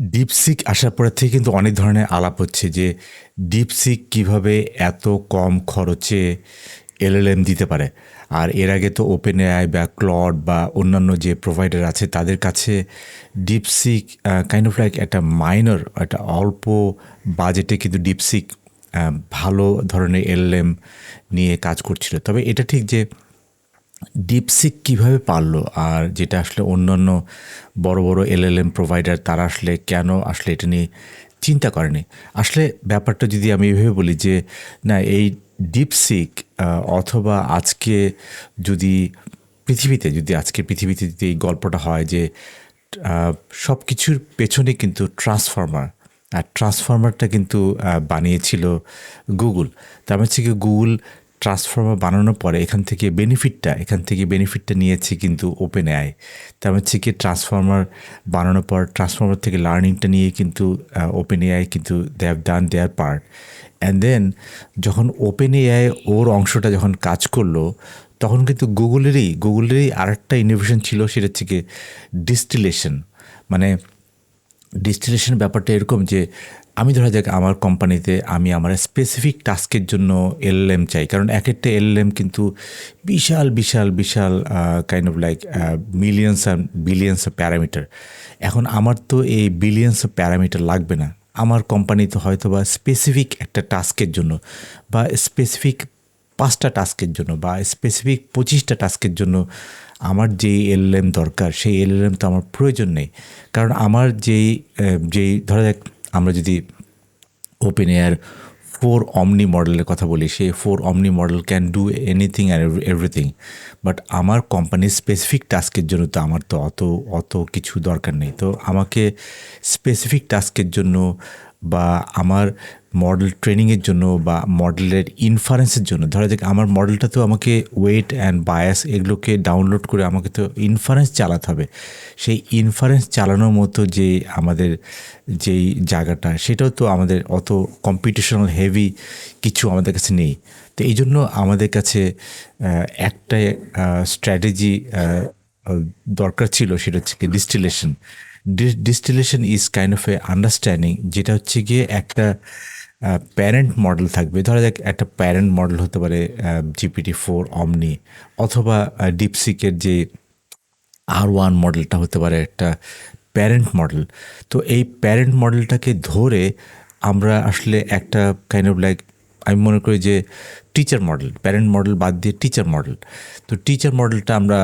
DeepSeek আসার পর থেকে কিন্তু অনেক ধরনের আলাপ হচ্ছে যে ডিপসিক কীভাবে এত কম খরচে এলএলএম দিতে পারে। আর এর আগে তো ওপেন এআই বা ক্লড বা অন্যান্য যে প্রোভাইডার আছে, তাদের কাছে ডিপসিক কাইন্ড অফ লাইক একটা মাইনর একটা অল্প বাজেটে কিন্তু ডিপসিক ভালো ধরনের এলএলএম নিয়ে কাজ করছিল। তবে এটা ঠিক যে ডিপসিক কীভাবে পারল? আর যেটা আসলে অন্যান্য বড় বড় এলএলএম প্রোভাইডার তারা আসলে কেন আসলে এটা নিয়ে চিন্তা করেনি? আসলে ব্যাপারটা যদি আমি এভাবে বলি যে, না, এই ডিপসিক অথবা আজকে যদি পৃথিবীতে, যদি আজকে পৃথিবীতে যদি এই গল্পটা হয় যে সব কিছুর পেছনে কিন্তু ট্রান্সফর্মার, আর ট্রান্সফর্মারটা কিন্তু বানিয়েছিল গুগল তার মানে হচ্ছে কি গুগল ট্রান্সফর্মার বানানোর পরে এখান থেকে বেনিফিটটা এখান থেকে বেনিফিটটা নিয়েছে কিন্তু ওপেন আই তার হচ্ছে কি ট্রান্সফর্মার বানানোর পর ট্রান্সফর্মার থেকে লার্নিংটা নিয়ে কিন্তু ওপেন এআই কিন্তু they have done their part and then যখন ওপেন এআই ওর অংশটা যখন কাজ করল, তখন কিন্তু গুগলেরই গুগলেরই আরেকটা ইনোভেশন ছিল, সেটা হচ্ছে কি ডিস্টিলেশন মানে ডিস্টিলেশন ব্যাপারটা এরকম যে আমি ধরা যাক আমার কোম্পানিতে আমি আমার স্পেসিফিক টাস্কের জন্য এলএম চাই। কারণ এক একটা এলএম কিন্তু বিশাল বিশাল বিশাল কাইন্ড অফ লাইক মিলিয়ন্স আর বিলিয়ন্স অফ প্যারামিটার এখন আমার তো এই বিলিয়ন্স অফ প্যারামিটার লাগবে না। আমার কোম্পানিতে হয়তো বা স্পেসিফিক একটা টাস্কের জন্য বা স্পেসিফিক পাঁচটা টাস্কের জন্য বা স্পেসিফিক পঁচিশটা টাস্কের জন্য আমার যেই এলএম দরকার, সেই এলএম তো আমার প্রয়োজন নেই। কারণ আমার যেই যেই, ধরা যাক আমরা যদি ওপেন এয়ার ফোর অমনি মডেলের কথা বলি say for omni model can do anything and everything but আমার কোম্পানির স্পেসিফিক টাস্কের জন্য তো আমার তো অত অত কিছু দরকার নেই। তো আমাকে স্পেসিফিক টাস্কের জন্য বা আমার মডেল ট্রেনিংয়ের জন্য বা মডেলের ইনফারেন্সের জন্য, ধরা যাক আমার মডেলটা তো আমাকে ওয়েট অ্যান্ড বায়াস এগুলোকে ডাউনলোড করে আমাকে তো ইনফারেন্স চালাতে হবে। সেই ইনফারেন্স চালানোর মতো যে আমাদের যেই জায়গাটা, সেটাও তো আমাদের অত কম্পিটিশনাল হেভি কিছু আমাদের কাছে নেই। তো এই জন্য আমাদের কাছে একটা স্ট্র্যাটেজি দরকার ছিল, সেটা হচ্ছে distillation distillation is kind of a understanding যেটা হচ্ছে গিয়ে একটা প্যারেন্ট মডেল থাকবে। ধরা যাক একটা প্যারেন্ট মডেল হতে পারে জিপিটি ফোর অমনি অথবা ডিপসিকের যে আর ওয়ান মডেলটা হতে পারে একটা প্যারেন্ট মডেল তো এই প্যারেন্ট মডেলটাকে ধরে আমরা আসলে একটা কাইন্ড অফ লাইক আমি মনে করি যে টিচার মডেল প্যারেন্ট মডেল বাদ দিয়ে টিচার মডেল তো টিচার মডেলটা আমরা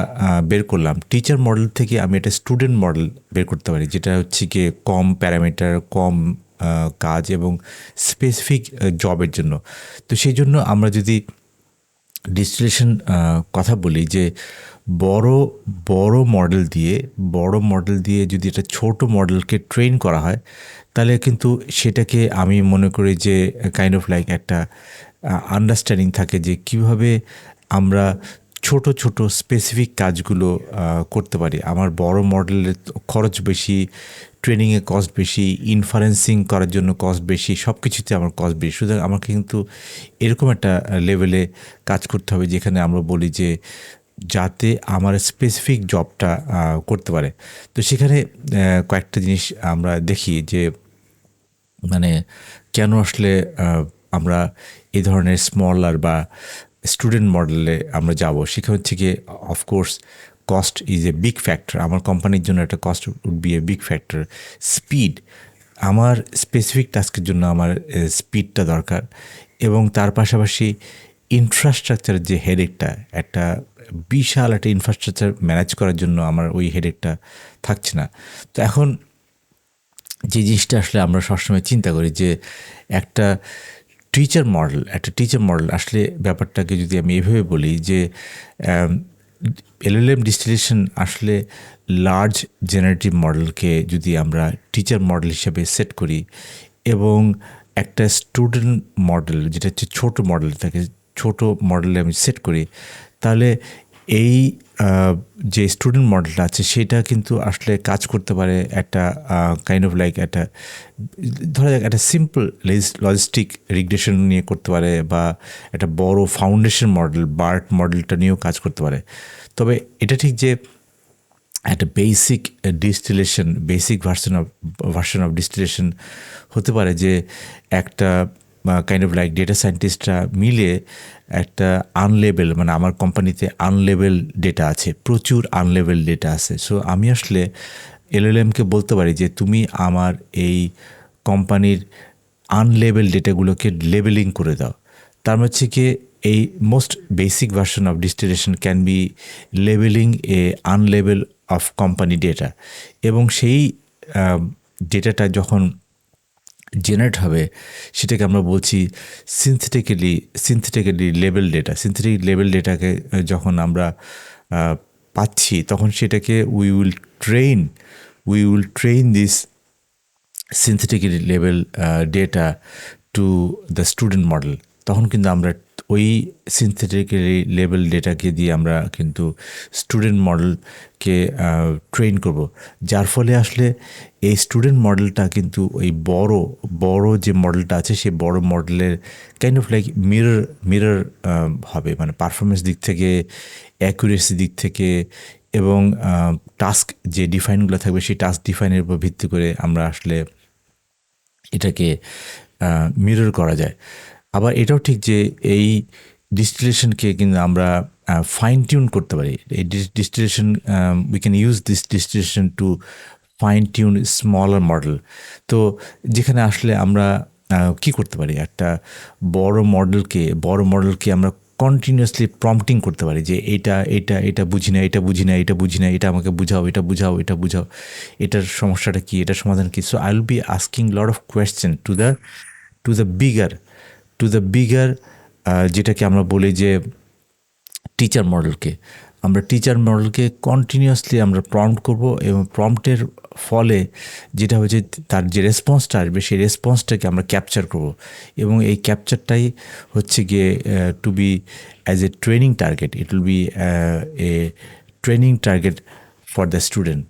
বের করলাম। টিচার মডেল থেকে আমি একটা স্টুডেন্ট মডেল বের করতে পারি, যেটা হচ্ছে গিয়ে কম প্যারামিটার কম কাজ এবং স্পেসিফিক জবের জন্য। তো সেই জন্য আমরা যদি ডিস্টিলেশন কথা বলি যে বড় বড় মডেল দিয়ে, বড় মডেল দিয়ে যদি একটা ছোট মডেলকে ট্রেন করা হয়, তাহলে কিন্তু সেটাকে আমি মনে করি যে কাইন্ড অফ লাইক একটা আন্ডারস্ট্যান্ডিং থাকে যে কীভাবে আমরা ছোট ছোট স্পেসিফিক কাজগুলো করতে পারি। আমার বড় মডেলের খরচ বেশি ট্রেনিংয়ে কস্ট বেশি ইনফারেন্সিং করার জন্য কস্ট বেশি সব কিছুতে আমার কস্ট বেশি। সুতরাং আমাকে কিন্তু এরকম একটা লেভেলে কাজ করতে হবে যেখানে আমরা বলি যে, যাতে আমার স্পেসিফিক জবটা করতে পারে। তো সেখানে কয়েকটা জিনিস আমরা দেখি যে মানে কেন আসলে আমরা এই ধরনের স্মলার বা স্টুডেন্ট মডেলে আমরা যাব। সেখানে হচ্ছে গিয়ে of course cost is a big factor আমার কোম্পানির জন্য একটা cost would be a big factor speed আমার স্পেসিফিক টাস্কের জন্য আমার স্পিডটা দরকার। এবং তার পাশাপাশি ইনফ্রাস্ট্রাকচারের যে হেডেকটা একটা বিশাল একটা ইনফ্রাস্ট্রাকচার ম্যানেজ করার জন্য আমার ওই হেডেকটা থাকছে না। তো এখন যে জিনিসটা আসলে আমরা সবসময় চিন্তা করি যে, একটা টিচার মডেল একটা টিচার মডেল আসলে ব্যাপারটাকে যদি আমি এভাবে বলি যে এলএলএম ডিস্টিলেশন আসলে লার্জ জেনারেটিভ মডেলকে যদি আমরা টিচার মডেল হিসাবে সেট করি এবং একটা স্টুডেন্ট মডেল যেটা হচ্ছে ছোটো মডেল থাকে, ছোটো মডেলে আমি সেট করি, তাহলে এই যে স্টুডেন্ট মডেলটা আছে, সেটা কিন্তু আসলে কাজ করতে পারে একটা কাইন্ড অফ লাইক একটা, ধরা যাক একটা সিম্পল লজিস্টিক রিগ্রেশন নিয়ে করতে পারে বা একটা বড় ফাউন্ডেশন মডেল বার্ট মডেলটা নিয়েও কাজ করতে পারে। তবে এটা ঠিক যে একটা basic distillation basic version of version of distillation হতে পারে যে একটা কাইন্ড অফ লাইক ডেটা সায়েন্টিস্টরা মিলে একটা আনলেবেল মানে আমার কোম্পানিতে আনলেবেল ডেটা আছে, প্রচুর আনলেবেল ডেটা আছে। সো আমি আসলে এলএলএমকে বলতে পারি যে, তুমি আমার এই কোম্পানির আনলেবেল ডেটাগুলোকে লেবেলিং করে দাও। তার মানে হচ্ছে কি, এই most basic version of distillation can be labelling a unlabelled of company data এবং সেই ডেটাটা যখন জেনারেট হবে, সেটাকে আমরা বলছি synthetically synthetically label data synthetic label ডেটাকে যখন আমরা পাচ্ছি, তখন সেটাকে we will train we will train this synthetically label data to the student model তখন কিন্তু আমরা ওই সিনথেটিক্যালি লেভেল ডেটাকে দিয়ে আমরা কিন্তু স্টুডেন্ট মডেলকে ট্রেন করব। যার ফলে আসলে এই স্টুডেন্ট মডেলটা কিন্তু ওই বড় বড় যে মডেলটা আছে সেই বড় মডেলের kind of like mirror mirror হবে। মানে পারফরমেন্স দিক থেকে অ্যাকুরেসি দিক থেকে এবং টাস্ক যে ডিফাইনগুলো থাকবে, সেই টাস্ক ডিফাইনের উপর ভিত্তি করে আমরা আসলে এটাকে মিরর করা যায়। আবার এটাও ঠিক যে এই ডিস্টিলেশনকে কিন্তু আমরা ফাইন টিউন করতে পারি। এই distillation we can use this distillation to fine tune smaller model তো যেখানে আসলে আমরা কি করতে পারি? একটা বড় মডেলকে বড় মডেলকে আমরা কন্টিনিউয়াসলি প্রম্পটিং করতে পারি যে এটা এটা এটা বুঝি না, এটা বুঝি না, এটা বুঝি না, এটা আমাকে বুঝাও, এটা বুঝাও এটা বুঝাও, এটার সমস্যাটা কী, এটার সমাধান কি? So I will be asking lot of question to the to the bigger to the bigger যেটাকে আমরা বলি যে টিচার মডেলকে আমরা টিচার মডেলকে কন্টিনিউয়াসলি আমরা প্রম্পট করব এবং প্রম্পটের ফলে যেটা হচ্ছে তার যে রেসপন্সটা আসবে, সেই রেসপন্সটাকে আমরা ক্যাপচার করব। এবং এই ক্যাপচারটাই হচ্ছে গিয়ে to be as a training target it will be a training target for the student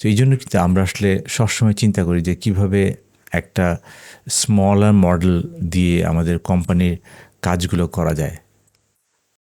তো এই জন্য কিন্তু আমরা আসলে সবসময় চিন্তা করি যে কীভাবে একটা স্মলার মডেল দিয়ে আমাদের কোম্পানির কাজগুলো করা যায়।